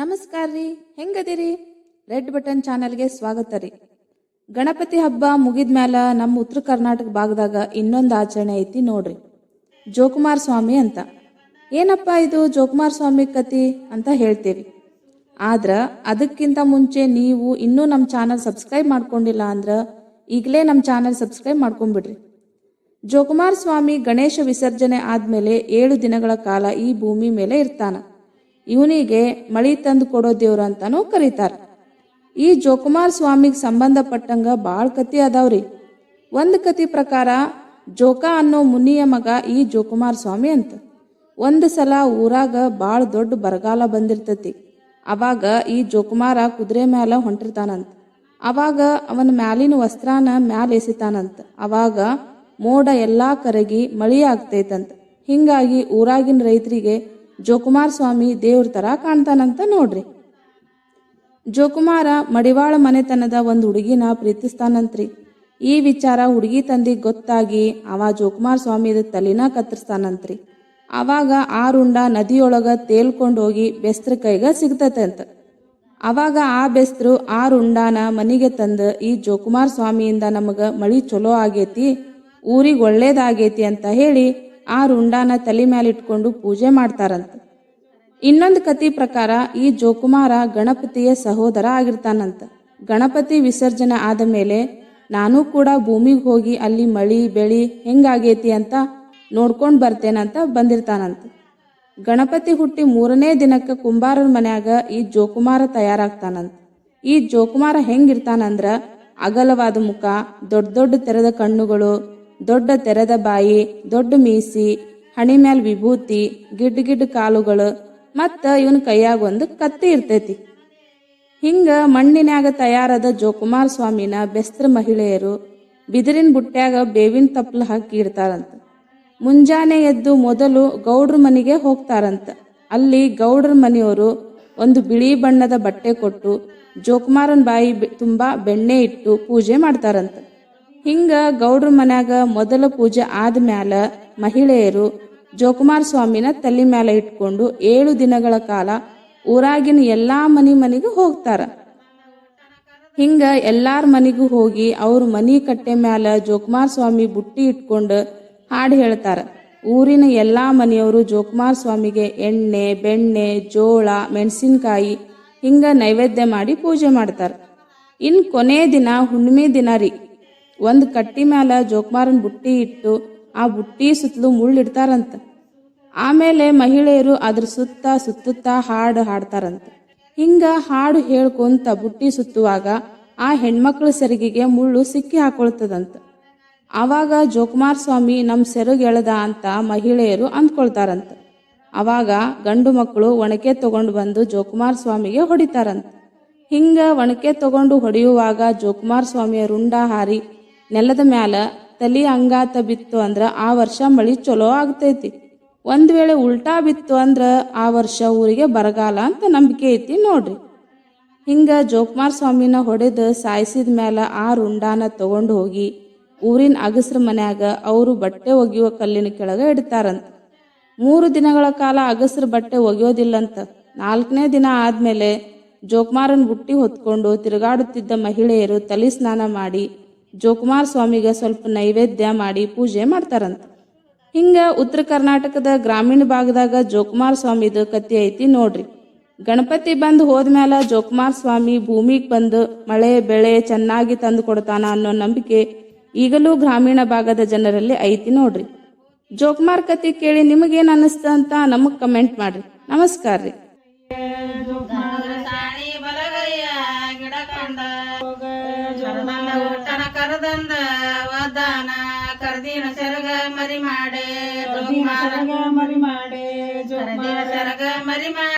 ನಮಸ್ಕಾರ ರೀ. ಹೆಂಗದಿರಿ? Red button ಚಾನಲ್ಗೆ ಸ್ವಾಗತ ರೀ. ಗಣಪತಿ ಹಬ್ಬ ಮುಗಿದ ಮ್ಯಾಲ ನಮ್ಮ ಉತ್ತರ ಕರ್ನಾಟಕ ಭಾಗದಾಗ ಇನ್ನೊಂದು ಆಚರಣೆ ಐತಿ ನೋಡ್ರಿ. ಜೋಕುಮಾರ್ ಸ್ವಾಮಿ ಅಂತ. ಏನಪ್ಪ ಇದು ಜೋಕುಮಾರ್ ಸ್ವಾಮಿ ಕತಿ ಅಂತ ಹೇಳ್ತೀವಿ ಆದ್ರೆ ಅದಕ್ಕಿಂತ ಮುಂಚೆ ನೀವು ಇನ್ನೂ ನಮ್ಮ ಚಾನಲ್ ಸಬ್ಸ್ಕ್ರೈಬ್ ಮಾಡ್ಕೊಂಡಿಲ್ಲ ಅಂದ್ರೆ ಈಗಲೇ ನಮ್ಮ ಚಾನಲ್ ಸಬ್ಸ್ಕ್ರೈಬ್ ಮಾಡ್ಕೊಂಡ್ಬಿಡ್ರಿ. ಜೋಕುಮಾರ್ ಸ್ವಾಮಿ ಗಣೇಶ ವಿಸರ್ಜನೆ ಆದಮೇಲೆ ಏಳು ದಿನಗಳ ಕಾಲ ಈ ಭೂಮಿ ಮೇಲೆ ಇರ್ತಾನ. ಇವನಿಗೆ ಮಳಿ ತಂದು ಕೊಡೋ ದೇವ್ರು ಅಂತಾನೂ ಕರೀತಾರ. ಈ ಜೋಕುಮಾರ್ ಸ್ವಾಮಿಗೆ ಸಂಬಂಧಪಟ್ಟಂಗ ಬಾಳ್ ಕತಿ ಅದಾವ್ರಿ. ಒಂದು ಕತಿ ಪ್ರಕಾರ ಜೋಕ ಅನ್ನೋ ಮುನಿಯ ಮಗ ಈ ಜೋಕುಮಾರ್ ಸ್ವಾಮಿ ಅಂತ. ಒಂದು ಸಲ ಊರಾಗ ಬಾಳ ದೊಡ್ಡ ಬರಗಾಲ ಬಂದಿರ್ತತಿ. ಅವಾಗ ಈ ಜೋಕುಮಾರ ಕುದುರೆ ಮ್ಯಾಲ ಹೊಂಟಿರ್ತಾನಂತ. ಅವಾಗ ಅವನ ಮ್ಯಾಲಿನ ವಸ್ತ್ರಾನ ಮ್ಯಾಲ ಎಸಿತಾನಂತ. ಅವಾಗ ಮೋಡ ಎಲ್ಲಾ ಕರಗಿ ಮಳಿ ಆಗ್ತೈತಂತ. ಹಿಂಗಾಗಿ ಊರಾಗಿನ ರೈತರಿಗೆ ಜೋಕುಮಾರ್ ಸ್ವಾಮಿ ದೇವ್ರ ತರ ಕಾಣ್ತಾನಂತ ನೋಡ್ರಿ. ಜೋಕುಮಾರ ಮಡಿವಾಳ ಮನೆತನದ ಒಂದು ಹುಡುಗಿನ ಪ್ರೀತಿಸ್ತಾನಂತ್ರಿ. ಈ ವಿಚಾರ ಹುಡುಗಿ ತಂದಿಗೆ ಗೊತ್ತಾಗಿ ಅವ ಜೋಕುಮಾರ ಸ್ವಾಮಿದ ತಲಿನ ಕತ್ತರಿಸ್ತಾನಂತ್ರಿ. ಅವಾಗ ಆ ರುಂಡ ನದಿಯೊಳಗ ತೇಲ್ಕೊಂಡು ಹೋಗಿ ಬೆಸ್ತ್ರ ಕೈಗ ಅಂತ ಅವಾಗ ಆ ಬೆಸ್ತ್ರು ಆ ರುಂಡಾನ ಮನಿಗೆ ತಂದು ಈ ಜೋಕುಮಾರ ಸ್ವಾಮಿಯಿಂದ ನಮಗ ಮಳಿ ಚಲೋ ಆಗೇತಿ, ಊರಿಗೆ ಒಳ್ಳೇದಾಗೇತಿ ಅಂತ ಹೇಳಿ ಆ ರುಂಡಾನ ತಲೆ ಮ್ಯಾಲಿಟ್ಕೊಂಡು ಪೂಜೆ ಮಾಡ್ತಾರಂತೆ. ಇನ್ನೊಂದು ಕತಿ ಪ್ರಕಾರ ಈ ಜೋಕುಮಾರ ಗಣಪತಿಯ ಸಹೋದರ ಆಗಿರ್ತಾನಂತ. ಗಣಪತಿ ವಿಸರ್ಜನೆ ಆದ ಮೇಲೆ ನಾನು ಕೂಡ ಭೂಮಿಗೆ ಹೋಗಿ ಅಲ್ಲಿ ಮಳಿ, ಬೆಳಿ ಹೆಂಗಾಗೈತಿ ಅಂತ ನೋಡ್ಕೊಂಡು ಬರ್ತೇನಂತ ಬಂದಿರ್ತಾನಂತ. ಗಣಪತಿ ಹುಟ್ಟಿ ಮೂರನೇ ದಿನಕ್ಕೆ ಕುಂಬಾರರ ಮನ್ಯಾಗ ಈ ಜೋಕುಮಾರ ತಯಾರಾಗ್ತಾನಂತ. ಈ ಜೋಕುಮಾರ ಹೆಂಗಿರ್ತಾನಂದ್ರ ಅಗಲವಾದ ಮುಖ, ದೊಡ್ಡ ದೊಡ್ಡ ತೆರೆದ ಕಣ್ಣುಗಳು ದೊಡ್ಡ ತೆರೆದ ಬಾಯಿ, ದೊಡ್ಡ ಮೀಸಿ, ಹಣಿ ಮ್ಯಾಲ ವಿಭೂತಿ, ಗಿಡ್ ಗಿಡ್ ಕಾಲುಗಳು, ಮತ್ತ ಇವನ್ ಕೈಯಾಗ ಒಂದು ಕತ್ತಿ ಇರ್ತೈತಿ. ಹಿಂಗ ಮಣ್ಣಿನ್ಯಾಗ ತಯಾರದ ಜೋಕುಮಾರ್ ಸ್ವಾಮಿನ ಬೆಸ್ತ್ರ ಮಹಿಳೆಯರು ಬಿದಿರಿನ ಬುಟ್ಟ್ಯಾಗ ಬೇವಿನ ತಪ್ಪಲು ಹಾಕಿ ಇಡ್ತಾರಂತ. ಮುಂಜಾನೆ ಎದ್ದು ಮೊದಲು ಗೌಡ್ರ ಮನೆಗೆ ಹೋಗ್ತಾರಂತ. ಅಲ್ಲಿ ಗೌಡ್ರ ಮನೆಯವರು ಒಂದು ಬಿಳಿ ಬಣ್ಣದ ಬಟ್ಟೆ ಕೊಟ್ಟು ಜೋಕುಮಾರನ್ ಬಾಯಿ ತುಂಬಾ ಬೆಣ್ಣೆ ಇಟ್ಟು ಪೂಜೆ ಮಾಡ್ತಾರಂತ. ಹಿಂಗ ಗೌಡ್ರ ಮನ್ಯಾಗ ಮೊದಲ ಪೂಜೆ ಆದ್ಮ್ಯಾಲ ಮಹಿಳೆಯರು ಜೋಕುಮಾರ್ ಸ್ವಾಮಿನ ತಲೆ ಮ್ಯಾಲ ಇಟ್ಕೊಂಡು ಏಳು ದಿನಗಳ ಕಾಲ ಊರಾಗಿನ ಎಲ್ಲಾ ಮನಿ ಮನೆಗೆ ಹೋಗ್ತಾರ. ಹಿಂಗ ಎಲ್ಲಾರ ಮನೆಗೂ ಹೋಗಿ ಅವ್ರ ಮನಿ ಕಟ್ಟೆ ಮ್ಯಾಲ ಜೋಕುಮಾರ್ ಸ್ವಾಮಿ ಬುಟ್ಟಿ ಇಟ್ಕೊಂಡು ಹಾಡು ಹೇಳ್ತಾರ. ಊರಿನ ಎಲ್ಲಾ ಮನೆಯವರು ಜೋಕುಮಾರ್ ಸ್ವಾಮಿಗೆ ಎಣ್ಣೆ, ಬೆಣ್ಣೆ, ಜೋಳ, ಮೆಣಸಿನಕಾಯಿ ಹಿಂಗ ನೈವೇದ್ಯ ಮಾಡಿ ಪೂಜೆ ಮಾಡ್ತಾರ. ಇನ್ ಕೊನೆ ದಿನ ಹುಣ್ಣಿಮೆ ದಿನ ರೀ. ಒಂದ್ ಕಟ್ಟಿ ಮ್ಯಾಲ ಜೋಕ್ಮಾರನ್ ಬುಟ್ಟಿ ಇಟ್ಟು ಆ ಬುಟ್ಟಿ ಸುತ್ತಲೂ ಮುಳ್ಳಿಡ್ತಾರಂತ ಆಮೇಲೆ ಮಹಿಳೆಯರು ಅದ್ರ ಸುತ್ತ ಸುತ್ತುತ್ತಾ ಹಾಡು ಹಾಡ್ತಾರಂತ. ಹಿಂಗ ಹಾಡು ಹೇಳ್ಕೊಂತ ಬುಟ್ಟಿ ಸುತ್ತುವಾಗ ಆ ಹೆಣ್ಮಕ್ಳ ಸೆರಗಿಗೆ ಮುಳ್ಳು ಸಿಕ್ಕಿ ಹಾಕೊಳ್ತದಂತ. ಆವಾಗ ಜೋಕುಮಾರ್ ಸ್ವಾಮಿ ನಮ್ಮ ಸೆರಗೆಳದ ಅಂತ ಮಹಿಳೆಯರು ಅಂದ್ಕೊಳ್ತಾರಂತ. ಅವಾಗ ಗಂಡು ಮಕ್ಕಳು ಒಣಕೆ ತಗೊಂಡು ಬಂದು ಜೋಕುಮಾರ್ ಸ್ವಾಮಿಗೆ ಹೊಡಿತಾರಂತ. ಹಿಂಗ ಒಣಕೆ ತಗೊಂಡು ಹೊಡೆಯುವಾಗ ಜೋಕುಮಾರ್ ಸ್ವಾಮಿಯ ರುಂಡ ಹಾರಿ ನೆಲದ ಮ್ಯಾಲ ತಲಿ ಅಂಗಾತ ಬಿತ್ತು ಅಂದ್ರ ಆ ವರ್ಷ ಮಳಿ ಚಲೋ ಆಗ್ತೈತಿ. ಒಂದ್ ವೇಳೆ ಉಲ್ಟಾ ಬಿತ್ತು ಅಂದ್ರ ಆ ವರ್ಷ ಊರಿಗೆ ಬರಗಾಲ ಅಂತ ನಂಬಿಕೆ ಐತಿ ನೋಡ್ರಿ. ಹಿಂಗ ಜೋಕುಮಾರ್ ಸ್ವಾಮಿನ ಹೊಡೆದು ಸಾಯಿಸಿದ ಮ್ಯಾಲ ಆ ರುಂಡಾನ ತಗೊಂಡು ಹೋಗಿ ಊರಿನ ಅಗಸ್ರ ಮನ್ಯಾಗ ಅವರು ಬಟ್ಟೆ ಒಗೆಯುವ ಕಲ್ಲಿನ ಕೆಳಗ ಇಡ್ತಾರಂತ. ಮೂರು ದಿನಗಳ ಕಾಲ ಅಗಸ್ರ ಬಟ್ಟೆ ಒಗೆಯೋದಿಲ್ಲಂತ ನಾಲ್ಕನೇ ದಿನ ಆದ್ಮೇಲೆ ಜೋಕುಮಾರನ್ ಬುಟ್ಟಿ ಹೊತ್ಕೊಂಡು ತಿರುಗಾಡುತ್ತಿದ್ದ ಮಹಿಳೆಯರು ತಲಿ ಸ್ನಾನ ಮಾಡಿ ಜೋಕುಮಾರ್ ಸ್ವಾಮಿಗೆ ಸ್ವಲ್ಪ ನೈವೇದ್ಯ ಮಾಡಿ ಪೂಜೆ ಮಾಡ್ತಾರಂತ. ಹಿಂಗ ಉತ್ತರ ಕರ್ನಾಟಕದ ಗ್ರಾಮೀಣ ಭಾಗದಾಗ ಜೋಕುಮಾರ್ ಸ್ವಾಮಿದು ಕತ್ತಿ ಐತಿ ನೋಡ್ರಿ. ಗಣಪತಿ ಬಂದು ಹೋದ್ಮೇಲೆ ಜೋಕುಮಾರ್ ಸ್ವಾಮಿ ಭೂಮಿಗೆ ಬಂದು ಮಳೆ, ಬೆಳೆ ಚೆನ್ನಾಗಿ ತಂದು ಕೊಡ್ತಾನ ಅನ್ನೋ ನಂಬಿಕೆ ಈಗಲೂ ಗ್ರಾಮೀಣ ಭಾಗದ ಜನರಲ್ಲಿ ಐತಿ ನೋಡ್ರಿ. ಜೋಕುಮಾರ್ ಕತಿ ಕೇಳಿ ನಿಮಗೇನು ಅನಿಸ್ತ ಅಂತ ನಮಗೆ ಕಮೆಂಟ್ ಮಾಡ್ರಿ. ನಮಸ್ಕಾರ ರೀ. ಮರಿ ಮಾಡೆ ಮರಿ ಮಾಡೆ ಸೆರಗ ಮರಿ ಮಾಡೆ